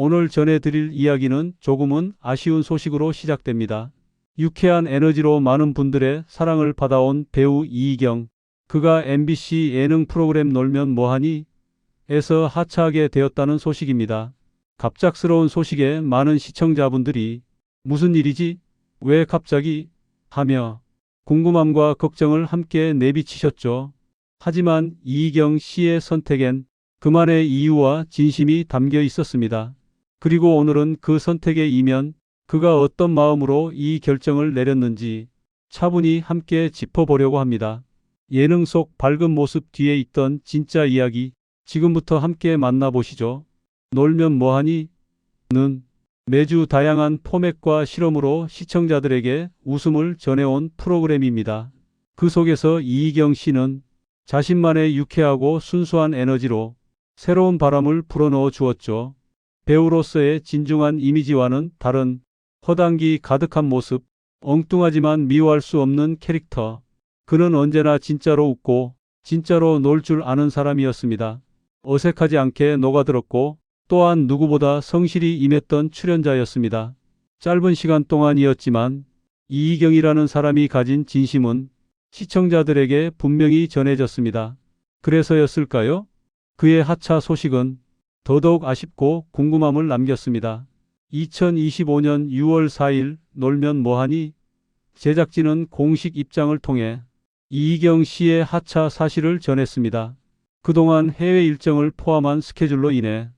오늘 전해드릴 이야기는 조금은 아쉬운 소식으로 시작됩니다. 유쾌한 에너지로 많은 분들의 사랑을 받아온 배우 이희경. 그가 MBC 예능 프로그램 놀면 뭐하니? 에서 하차하게 되었다는 소식입니다. 갑작스러운 소식에 많은 시청자분들이 무슨 일이지? 왜 갑자기? 하며 궁금함과 걱정을 함께 내비치셨죠. 하지만 이희경 씨의 선택엔 그만의 이유와 진심이 담겨 있었습니다. 그리고 오늘은 그 선택의 이면, 그가 어떤 마음으로 이 결정을 내렸는지 차분히 함께 짚어보려고 합니다. 예능 속 밝은 모습 뒤에 있던 진짜 이야기, 지금부터 함께 만나보시죠. 놀면 뭐하니? 는 매주 다양한 포맷과 실험으로 시청자들에게 웃음을 전해온 프로그램입니다. 그 속에서 이희경 씨는 자신만의 유쾌하고 순수한 에너지로 새로운 바람을 불어넣어 주었죠. 배우로서의 진중한 이미지와는 다른 허당기 가득한 모습, 엉뚱하지만 미워할 수 없는 캐릭터. 그는 언제나 진짜로 웃고 진짜로 놀 줄 아는 사람이었습니다. 어색하지 않게 녹아들었고 또한 누구보다 성실히 임했던 출연자였습니다. 짧은 시간 동안이었지만 이희경이라는 사람이 가진 진심은 시청자들에게 분명히 전해졌습니다. 그래서였을까요? 그의 하차 소식은 더더욱 아쉽고 궁금함을 남겼습니다. 2025년 6월 4일 놀면 뭐하니? 제작진은 공식 입장을 통해 이희경 씨의 하차 사실을 전했습니다. 그동안 해외 일정을 포함한 스케줄로 인해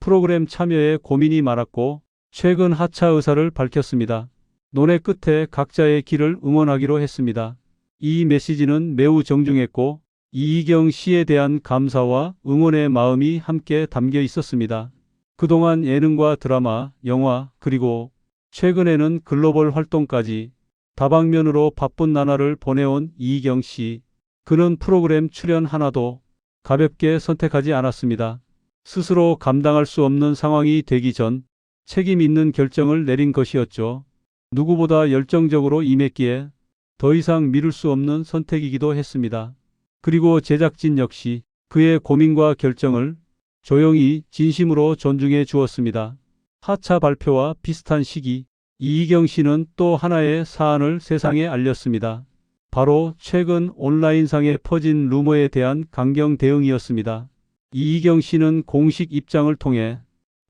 프로그램 참여에 고민이 많았고 최근 하차 의사를 밝혔습니다. 논의 끝에 각자의 길을 응원하기로 했습니다. 이 메시지는 매우 정중했고 이희경 씨에 대한 감사와 응원의 마음이 함께 담겨 있었습니다. 그동안 예능과 드라마, 영화, 그리고 최근에는 글로벌 활동까지 다방면으로 바쁜 나날을 보내온 이희경 씨. 그는 프로그램 출연 하나도 가볍게 선택하지 않았습니다. 스스로 감당할 수 없는 상황이 되기 전 책임 있는 결정을 내린 것이었죠. 누구보다 열정적으로 임했기에 더 이상 미룰 수 없는 선택이기도 했습니다. 그리고 제작진 역시 그의 고민과 결정을 조용히 진심으로 존중해 주었습니다. 하차 발표와 비슷한 시기 이희경 씨는 또 하나의 사안을 세상에 알렸습니다. 바로 최근 온라인상에 퍼진 루머에 대한 강경 대응이었습니다. 이희경 씨는 공식 입장을 통해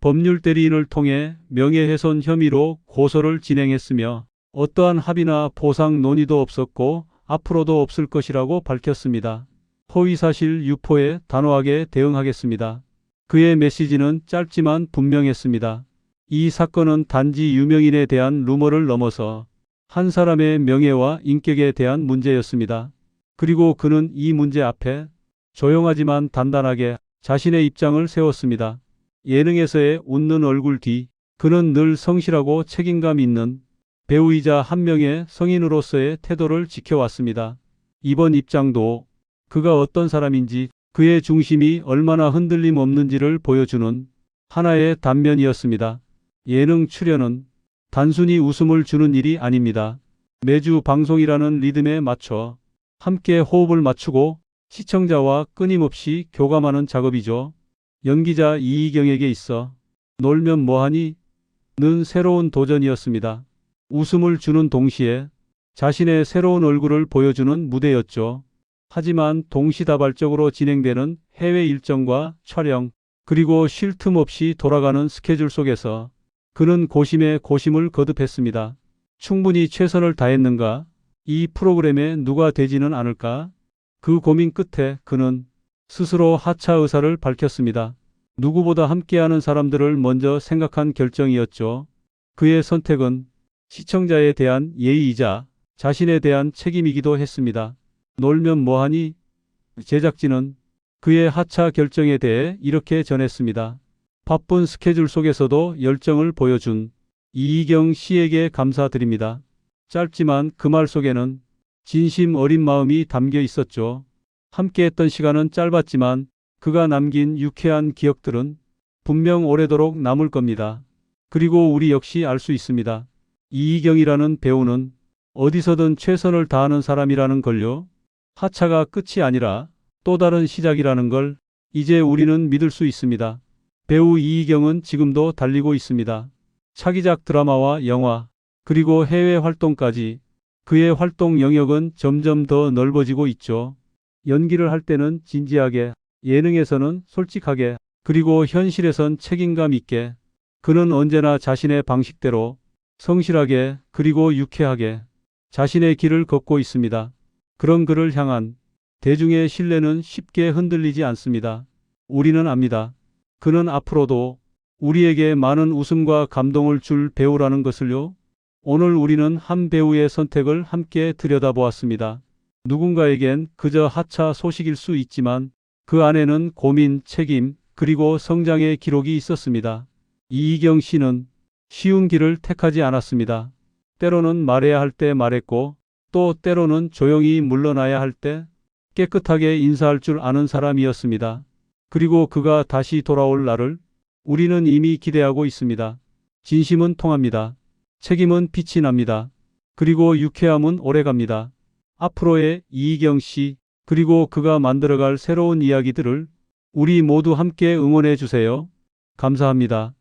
법률 대리인을 통해 명예훼손 혐의로 고소를 진행했으며 어떠한 합의나 보상 논의도 없었고 앞으로도 없을 것이라고 밝혔습니다. 허위사실 유포에 단호하게 대응하겠습니다. 그의 메시지는 짧지만 분명했습니다. 이 사건은 단지 유명인에 대한 루머를 넘어서 한 사람의 명예와 인격에 대한 문제였습니다. 그리고 그는 이 문제 앞에 조용하지만 단단하게 자신의 입장을 세웠습니다. 예능에서의 웃는 얼굴 뒤 그는 늘 성실하고 책임감 있는 배우이자 한 명의 성인으로서의 태도를 지켜왔습니다. 이번 입장도 그가 어떤 사람인지 그의 중심이 얼마나 흔들림 없는지를 보여주는 하나의 단면이었습니다. 예능 출연은 단순히 웃음을 주는 일이 아닙니다. 매주 방송이라는 리듬에 맞춰 함께 호흡을 맞추고 시청자와 끊임없이 교감하는 작업이죠. 연기자 이희경에게 있어 놀면 뭐하니? 는 새로운 도전이었습니다. 웃음을 주는 동시에 자신의 새로운 얼굴을 보여주는 무대였죠. 하지만 동시다발적으로 진행되는 해외 일정과 촬영, 그리고 쉴 틈 없이 돌아가는 스케줄 속에서 그는 고심에 고심을 거듭했습니다. 충분히 최선을 다했는가? 이 프로그램에 누가 되지는 않을까? 그 고민 끝에 그는 스스로 하차 의사를 밝혔습니다. 누구보다 함께하는 사람들을 먼저 생각한 결정이었죠. 그의 선택은 시청자에 대한 예의이자 자신에 대한 책임이기도 했습니다. 놀면 뭐하니? 제작진은 그의 하차 결정에 대해 이렇게 전했습니다. 바쁜 스케줄 속에서도 열정을 보여준 이희경 씨에게 감사드립니다. 짧지만 그 말 속에는 진심 어린 마음이 담겨 있었죠. 함께했던 시간은 짧았지만 그가 남긴 유쾌한 기억들은 분명 오래도록 남을 겁니다. 그리고 우리 역시 알 수 있습니다. 이희경이라는 배우는 어디서든 최선을 다하는 사람이라는 걸요. 하차가 끝이 아니라 또 다른 시작이라는 걸 이제 우리는 믿을 수 있습니다. 배우 이희경은 지금도 달리고 있습니다. 차기작 드라마와 영화, 그리고 해외 활동까지 그의 활동 영역은 점점 더 넓어지고 있죠. 연기를 할 때는 진지하게, 예능에서는 솔직하게, 그리고 현실에선 책임감 있게, 그는 언제나 자신의 방식대로 성실하게, 그리고 유쾌하게 자신의 길을 걷고 있습니다. 그런 그를 향한 대중의 신뢰는 쉽게 흔들리지 않습니다. 우리는 압니다. 그는 앞으로도 우리에게 많은 웃음과 감동을 줄 배우라는 것을요. 오늘 우리는 한 배우의 선택을 함께 들여다보았습니다. 누군가에겐 그저 하차 소식일 수 있지만 그 안에는 고민, 책임, 그리고 성장의 기록이 있었습니다. 이희경 씨는 쉬운 길을 택하지 않았습니다. 때로는 말해야 할 때 말했고 또 때로는 조용히 물러나야 할 때 깨끗하게 인사할 줄 아는 사람이었습니다. 그리고 그가 다시 돌아올 날을 우리는 이미 기대하고 있습니다. 진심은 통합니다. 책임은 빛이 납니다. 그리고 유쾌함은 오래갑니다. 앞으로의 이희경 씨, 그리고 그가 만들어갈 새로운 이야기들을 우리 모두 함께 응원해 주세요. 감사합니다.